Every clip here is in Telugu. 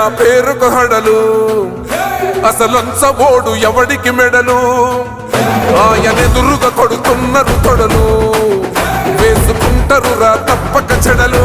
నా ఆ పేరుకు హడలు. అసలంచబోడు ఎవడికి మెడలు? ఆయనెదురుగా కొడుతున్నారు తొడలు. వేసుకుంటారు రా తప్పక చెడలు.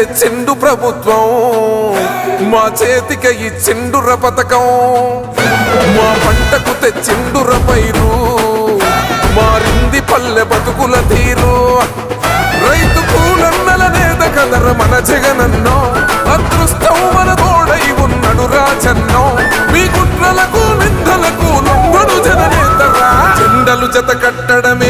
తెచ్చిండు ప్రభుత్వం. మా చేతిక ఇచ్చిండుర పథకం. మా పంటకు తెచ్చిండుర పైరు. మారింది పల్లె బతుకుల తీరు. రైతు కూలన్నల నేత కదర మన జగనన్నో. అదృష్టం మన తోడై ఉన్నడు రాజన్నో. మీ కుట్రలకు నిందలకు లొంగడు జననేతరా జెండలు జత కట్టడమే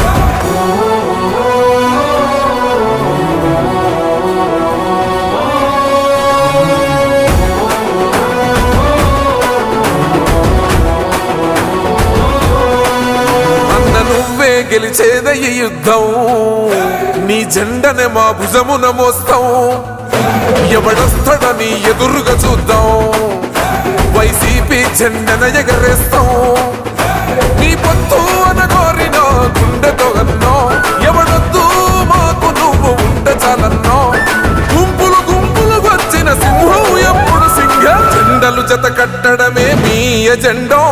గెలిచేద ఈ యుద్ధం. నీ జెండనే మా భుజమున మోస్తాం. ఎవడొస్తాడని ఎదురుగా చూద్దాం. వైసీపీ జెండన ఎగరేస్తాం. నీ పొత్తు అనగోరిన గుండెతో